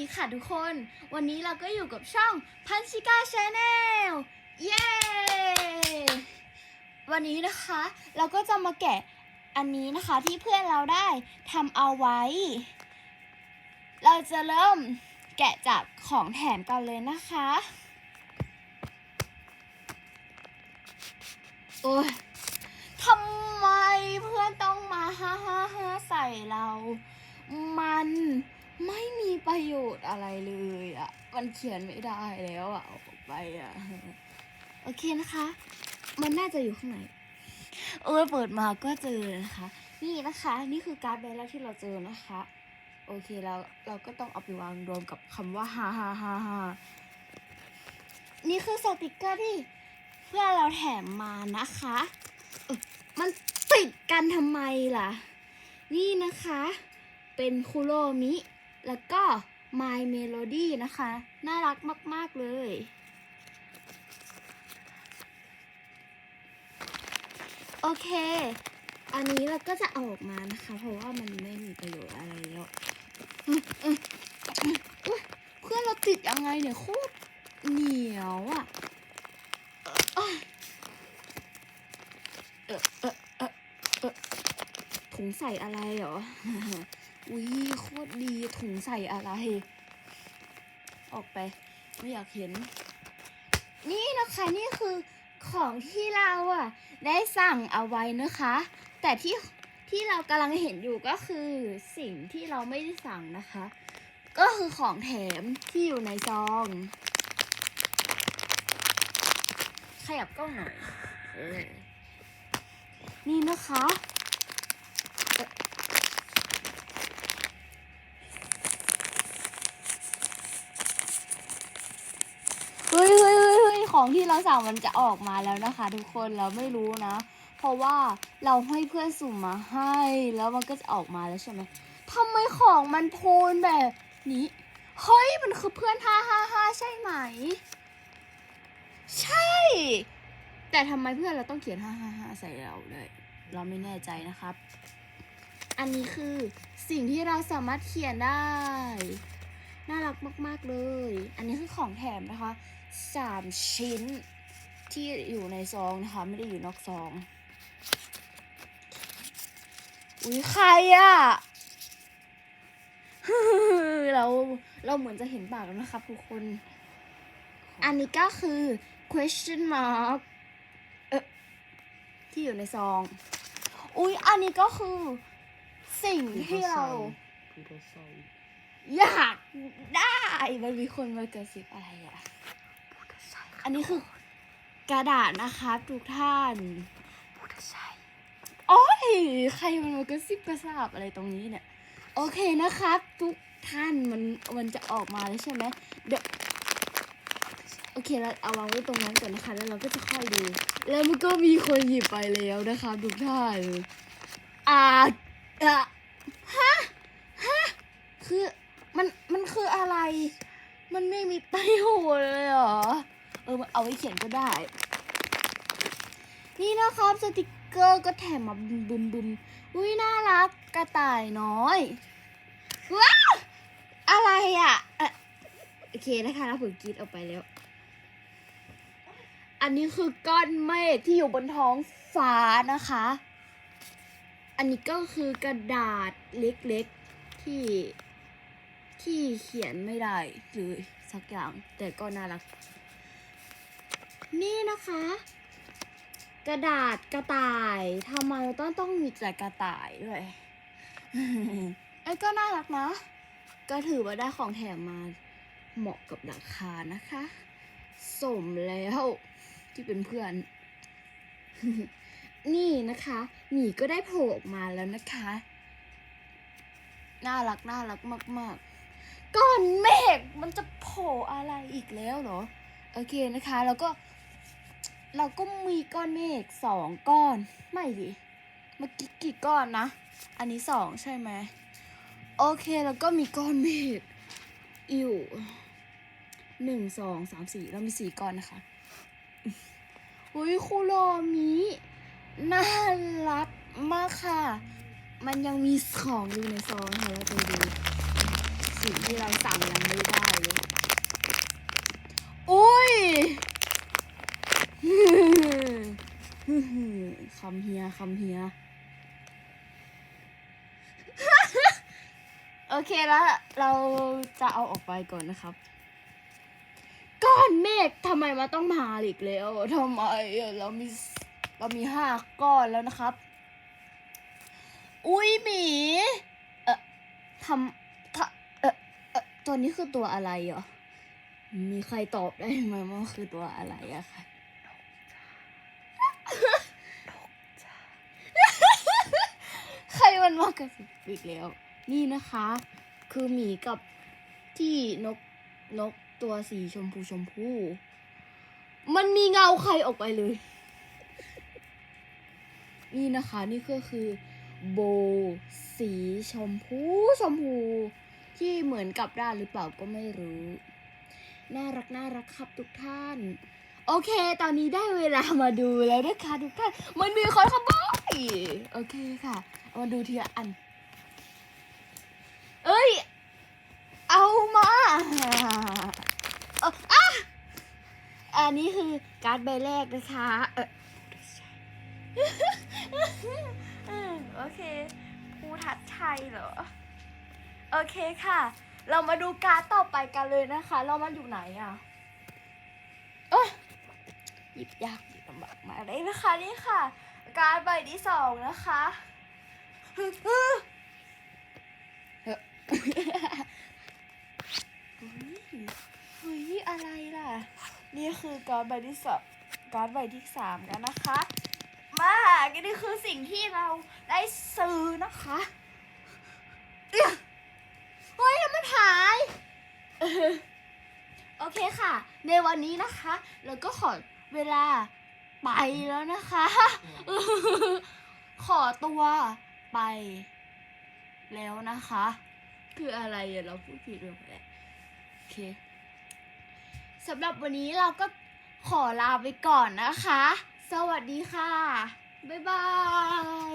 ดีค่ะทุกคน วันนี้เราก็อยู่กับช่องพันชิก้าชาแนลเย้ วันนี้นะคะ เราก็จะมาแกะอันนี้นะคะที่เพื่อนเราได้ทำเอาไว้ เราจะเริ่มแกะจากของแถมกันเลยนะคะ โอ้ยทำไมเพื่อนต้องมาฮ่าฮ่าฮ่าใส่เรา ไม่มีประโยชน์อะไรเลยอะ่ะ มันเขียนไม่ได้แล้วอะ่ะออกไปอะ่ะ โอเคนะคะ มันน่าจะอยู่ข้างในเออเปิดมาก็เจอนะคะ นี่นะคะ นี่คือการ์ดใบแรกที่เราเจอนะคะ โอเคแล้วเราก็ต้องเอาไปวางรวมกับคำว่าฮ่าฮ่าฮ่าฮ่านี่คือสติกเกอร์ที่เพื่อนเราแถมมานะคะมันติดกันทำไมล่ะ นี่นะคะ เป็นคุโรมิ แล้วก็ My Melody นะคะ น่ารักมาก ๆ เลย โอเค อันนี้เราก็จะเอาออกมานะคะ เพราะว่ามันไม่มีประโยชน์อะไรแล้วเพื่อนเราติดยังไงเนี่ยโคตรเหนียวอะถุงใส่อะไรเหรอ อุ้ยโคตรดีถุงใส่อะไร ออกไป ไม่อยากเห็น นี่นะคะนี่คือของที่เราอะ ได้สั่งเอาไว้นะคะ แต่ที่ที่เรากำลังเห็นอยู่ก็คือสิ่งที่เราไม่ได้สั่งนะคะ ก็คือของแถมที่อยู่ในซอง ขยับกล้องหน่อย เออนี่นะคะ เฮ้ยเฮ้ยเฮ้ยเฮ้ย ของที่เราสั่งมันจะออกมาแล้วนะคะ ทุกคนเราไม่รู้นะ เพราะว่าเราให้เพื่อนสุ่มมาให้ แล้วมันก็จะออกมาแล้วใช่ไหมทำไมของมันโพนแบบนี้เฮ้ยมันคือเพื่อนฮ่าฮ่าฮ่าใช่ไหม ใช่ แต่ทำไมเพื่อนเราต้องเขียนฮ่าฮ่าฮ่าใส่เราเลยเราไม่แน่ใจนะครับ อันนี้คือสิ่งที่เราสามารถเขียนได้ น่ารักมาก ๆ เลย อันนี้คือของแถมนะคะสามชิ้นที่อยู่ในซองนะคะ ไม่ได้อยู่นอกซอง อุ้ยใครอะเราเราเหมือนจะเห็นปากแล้วนะครับทุกคน อันนี้ก็คือ question mark เออที่อยู่ในซอง อุ้ยอันนี้ก็คือสิ่งที่เราพูดเศร้า อยากได้ มันมีคนมากระซิบอะไรอะ อันนี้คือกระดาษนะคะทุกท่านโอ้ยใครมันมากระซิบกระซาบอะไรตรงนี้เนี่ย โอเคนะครับ ทุกท่านมันมันจะออกมาแล้วใช่ไหมเดี๋ยวโอเคเราเอาวางไว้ตรงนั้นก่อนนะคะ แล้วเราก็จะค่อยดู แล้วมันก็มีคนหยิบไปแล้วนะคะทุกท่านอ่าอะฮะฮะคือ มันมันคืออะไร มันไม่มีประโยชน์เลยเหรอ เออเอาไว้เขียนก็ได้ นี่นะครับสติกเกอร์ก็แถมมาบึมบึมบึมอุ้ยน่ารักกระต่ายน้อยว้าวอะไรอะอะโอเคนะคะเราผลกรีดออกไปแล้ว อันนี้คือก้อนเมฆที่อยู่บนท้องฟ้านะคะ อันนี้ก็คือกระดาษเล็กๆที่ ที่เขียนไม่ได้เลยสักอย่าง แต่ก็น่ารัก นี่นะคะ กระดาษกระต่ายทำไมต้องต้องมีแต่กระต่ายด้วยไอ้ก็น่ารักนะ ก็ถือว่าได้ของแถมมาเหมาะกับราคานะคะ สมแล้วที่เป็นเพื่อน นี่นะคะหมีก็ได้โผล่ออกมาแล้วนะคะ น่ารักน่ารักมาก ๆ ก้อนเมฆมันจะโผล่อะไรอีกแล้วเหรอ โอเคนะคะแล้วก็ เราก็มีก้อนเมฆสองก้อน ไม่ดิเมื่อกี้กี่ก้อนนะ อันนี้สองใช่ไหมโอเคแล้วก็มีก้อนเมฆอยู่หนึ่งสองสามสี่เรามีสี่ก้อนนะคะอุ้ยคุโรมิน่ารักมากค่ะ มันยังมีของอยู่ในซองค่ะเราไปดู สิ่งที่เราสั่งยังไม่ได้เลยอุ้ยคำเฮียคำเฮีย โอเคแล้ว เราจะเอาออกไปก่อนนะครับ ก้อนเมฆทำไมมันต้องมาอีกแล้วทำไมเรามีเรามีห้าก้อนแล้วนะครับ อุ้ยหมี เออทำ ตัวนี้คือตัวอะไรเหรอ มีใครตอบได้ไหมว่ามันคือตัวอะไรอะคะใครมันมากระสิบอีกแล้ว นี่นะคะ คือหมีกับที่นกนกตัวสีชมพูชมพู มันมีเงาใครออกไปเลย นี่นะคะ นี่ก็คือโบสีชมพูชมพู ที่เหมือนกับด้านหรือเปล่าก็ไม่รู้ น่ารักน่ารักครับทุกท่าน โอเค ตอนนี้ได้เวลามาดูแล้วนะคะทุกท่าน มันมีคนขโมยโอเคค่ะ มาดูทีละอัน เอ้ย เอามาอาอะอันนี้คือการ์ดใบแรกนะคะเออโอเคภูทัดชัยเหรอ โอเคค่ะ เรามาดูการ์ดต่อไปกันเลยนะคะ เรามาอยู่ไหนอะเอ้ยหยิบยากหยิบลำบากมากเลยนะคะนี่ค่ะ การ์ดใบที่สองนะคะเฮ้ยเฮ้ยอะไรล่ะ นี่คือการ์ดใบที่สองการ์ดใบที่สามกันนะคะ มาก็นี่คือสิ่งที่เราได้ซื้อนะคะเอื้อเฮ้ยแล้วมันหายเออ โอเคค่ะ ในวันนี้นะคะ เราก็ขอเวลาไปแล้วนะคะ ขอตัวไป แล้วนะคะ คืออะไรเราพูดผิดหรือเปล่าโอเคสำหรับวันนี้เราก็ขอลาไปก่อนนะคะ สวัสดีค่ะ บ๊ายบาย